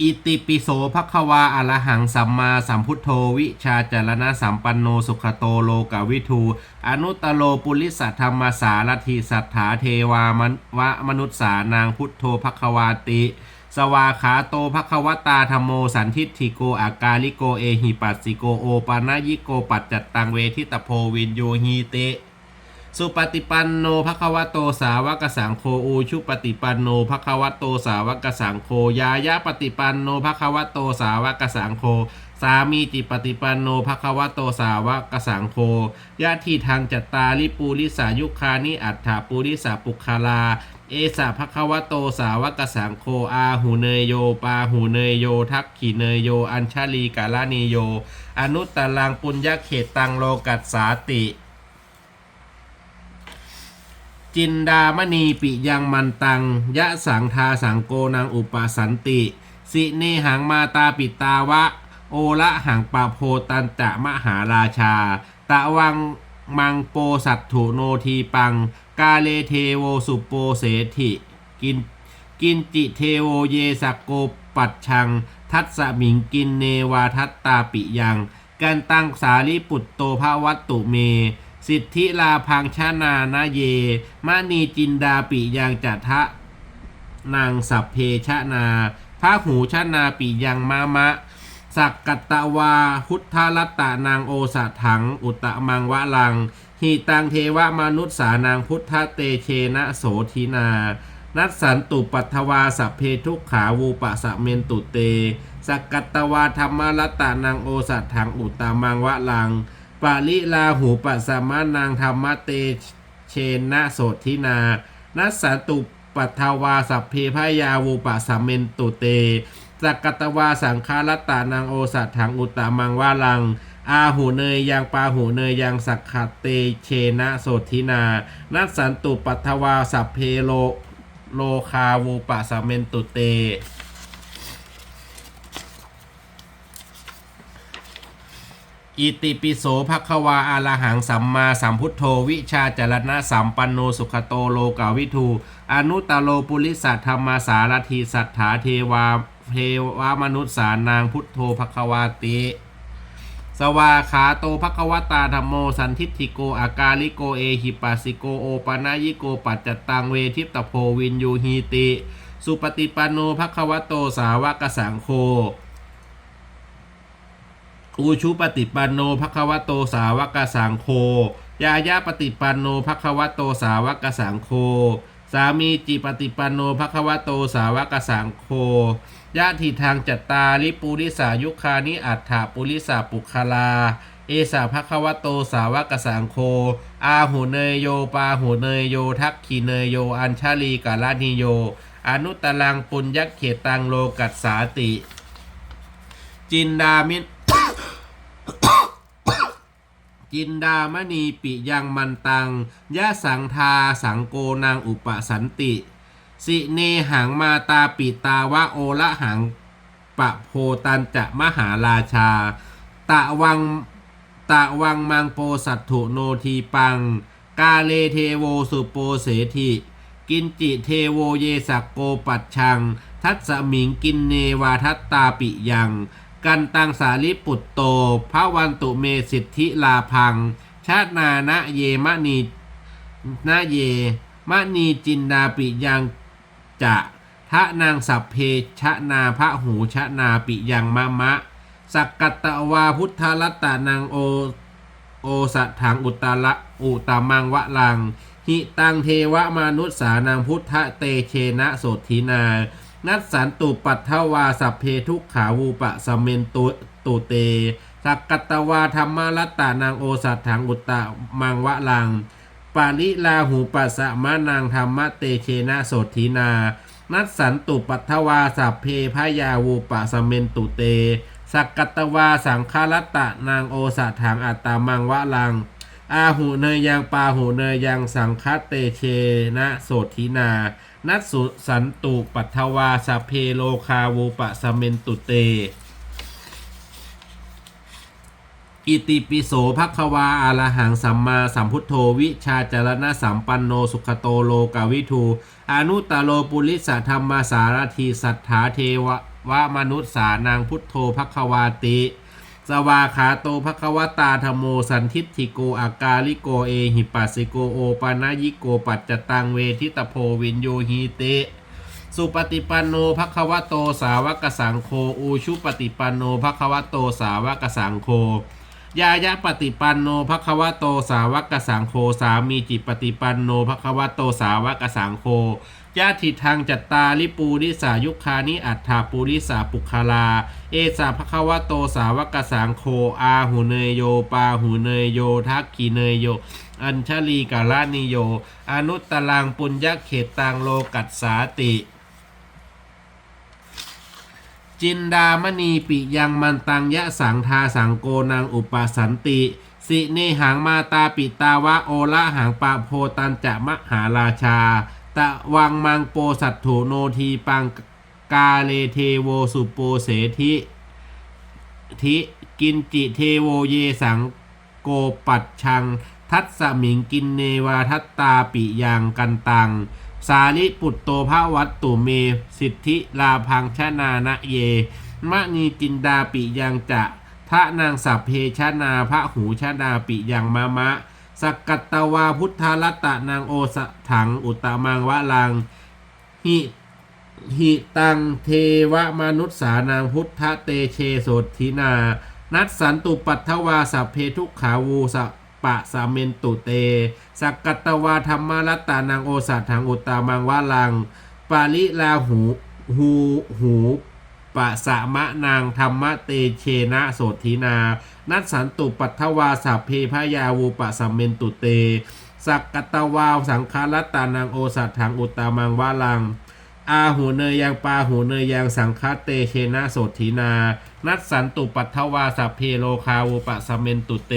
อิติปิโสภควาอรหังสัมมาสัมพุทโธวิชาจารณะสัมปันโนสุขโตโลกวิทูอนุตโลปุริสัทธรรมสารถิสัทธาเทวามนวะมนุษสานางพุทโธภควาติ สวาขาโตภควตาธรรมโมสันทิฏฐิโกอากาลิโกเอหิปัสสิโกโอปานายิโกปัจจัตตังเวทิตโพวินโยหีเต สุปฏิปันโนภควโตสาวกสังโฆอูชุปฏิปันโนภควโตสาวกสังโฆยายาปฏิปันโนภควโตสาวกสังโฆสามีจิปฏิปันโนภควโตสาวกสังโฆญาติทางจัตตาลิปูริสายุคานิอัฏฐาปุริสาปุคาลา เอสาภควโตสาวกสังโฆอาหูเนยโยปาหูเนยโยทักขีเนยโย อัญชาลีกาลานิโย อนุตตลังปุญญเขตตังโลกัสสาติ จินดามณีปิยังมันตัง ยะสังทาสังโกนางอุปสันติ สิเนหังมาตาปิตาวะ โอละหังปาโพตันจะมหาราชา ตะวังมังโปสัตถุโนทีปัง กาเลเทโวสุโปเสถิกินกินจิเทโวเยสกโกปัดชัง ทัตสมิงกินเนวาทัตตาปิยัง กันตังสาลิปุตโตภวัตตุเม สิทธิลาพังชานานาเยมณีจินดาปิยังจัทะนางสัพเพชะนาพระหูชะนาปิยังมามะ สักกัตตวาพุทธรัตตานางโอสถถัง อุตตะมังวะลังหิตังเทวมนุษสานางพุทธเตเชนะโสทินา นัสสันตุปัทวาสัพเพทุกขาวูปะสะเมนตุเต สักกัตตวาธรรมรัตตานางโอสัตถังอุตตะมังวะลัง ปาลิลาหูปัสสมานางธรรมเตเชนะโสทินา นัสสันตุปัทวาสัพเพพยาวูปะสะเมนตุเตสักกัตวาสังฆารตานางโอสัตถังอุตตะมังวาลัง อาหูเนยยังปาหูเนยยังสักขเตเชนะโสทินา นัสสันตุปัทวาสัพเพโลโลคาวูปะสะเมนตุเต อิติปิโสภควาอารหังสัมมาสัมพุทโธวิชาจรณะสัมปันโนสุขโตโลกาวิทูอนุตโลปุริสัทธรรมาสารทีสัทธาเทวาเทวามนุษย์สานางพุทโธภควาติ สวาขาโตภควตาธรรมโมสันทิฏฐิโกอากาลิโกเอหิปัสสิโกโอปนายิโกปัจจตังเวทิตโพวินยูหีติ สุปฏิปันโนภควโตสาวกสังโฆ อูชุปฏิปันโนภควโตสาวกสังโฆยายาปฏิปันโนภควโตสาวกสังโฆสามีจิปฏิปันโนภควโตสาวกสังโฆญาติทางจัตตาลิปุริสายุคานิอัฏฐาปุริสาปุคลา เอสาภควโตสาวกสังโฆอาหูเนยโยปาหูเนยโยทักขีเนยโย อัญชาลีกาลานิโย อนุตตลังปุญญเขตังโลกัสสาติ จินดามิ จินดามณีปิยังมันตังยะสังทาสังโกนางอุปสันติ สิเนหังมาตาปิตาวะโอละหังปะโพตันจะมหาราชา ตะวังตะวังมังโปสัตถุโนทีปัง กาเลเทโวสุโปเสธิกินจิเทโวเยสักโกปัดชัง ทัตสมิงกินเนวาทัตตาปิยัง กันตังสาลิปุตโตพระวันตุเมสิทธิลาพัง ชาตินานะเยมะนีนะเยมะนีจินดาปิยังจะทะนางสัพเพชะนาพระหูชะนาปิยังมะมะ สักกัตตวาพุทธรัตตานางโอโอสัตถังอุตตะละอุตามังวะลัง หิตังเทวมนุษสานางพุทธเตเชนะโสทินา นัสสันตุปัทถวาสัพเพทุกขาวูปะสเมนตุตุเตสักกัตวาธรรมรัตตานางโอสัตถังอุตตะมังวะลัง ปาลิลาหูปัสสะมานางธรรมเตเชนะโสทินา นัสสันตุปัทถวาสัพเพพยาวูปะสเมนตุเตสักกัตวาสังฆารัตตะนางโอสัตถังอัตตามังวะลัง อาหูเนยยังปาหูเนยยังสังคเตเชนะโสทินา นัสสุสันตุปัทวาสเพโลคาวูปะสเมนตุเต อิติปิโสภควาอารหังสัมมาสัมพุทโธวิชาจารณะสัมปันโนสุขโตโลกาวิทูอนุตโลปุริสธรรมสารทีสัทธาเทวะวะมนุษสานังพุทโธภควาติ สวาขาโตภควตาธโมสันทิฏฐิโกอากาลิโกเอหิปัสสิโกโอปานายิโกปัจจตังเวทิตโพวินโยหีเต สุปฏิปันโนภควโตสาวกสังโฆอูชุปฏิปันโนภควโตสาวกสังโฆยายะปฏิปันโนภควโตสาวกสังโฆสามีจิปฏิปันโนภควโตสาวกสังโฆ ญาติทางจัตตาลิปูริสายุคานิอัฏฐาปุริสาปุคลา เอสาภควโตสาวกสังโฆอาหูเนยโย ปาหูเนยโย ทักขีเนยโย อัญชลีกาลานิโย อนุตตรังปุญญเขตตังโลกัสสาติ จินดามณีปิยังมันตังยะสังทาสังโกนังอุปสันติสิเนหังมาตาปิตาวะโอละหังปะโพตันจะมหาราชา ตะวังมังโปสัตถุโนทีปังกาเลเทโวสุโปเสธิทิกินจิเทโวเยสังโกปัดชัง ทัตสมิงกินเนวาทัตตาปิยังกันตัง สาลิปุตโตภาวัตตุเม สิทธิลาพังชนานะเย มะนีจินดาปิยังจะทะนางสัพเพชนาพระหูชนาปิยังมะมะ สกกัตตวาพุทธรัตตนางโอสถังอุตตมังวะลังหิหิตังเทวมนุษสานางพุทธเตเชโสทินา นัดสันตุปัทถวาสัพเพทุกขาวูสปะสาเมนตุเตสักกัตตวาธรรมรัตตานางโอสถังอุตตามังวะลัง ปาลิลาหูหูหู ปะสะมะนางธรรมเตเชนะโสทินา นัดสันตุปัทถวาสัพเพพยาวูปะสัมเมนตุเต สักกตวาวสังคารัตตานางโอสัตถังอุตตามังวะลัง อาหูเนยยังปาหูเนยยังสังคเตเชนะโสถีนา นัดสันตุปัทถวาสัพเพโลคาวุปะสมเมนตุเต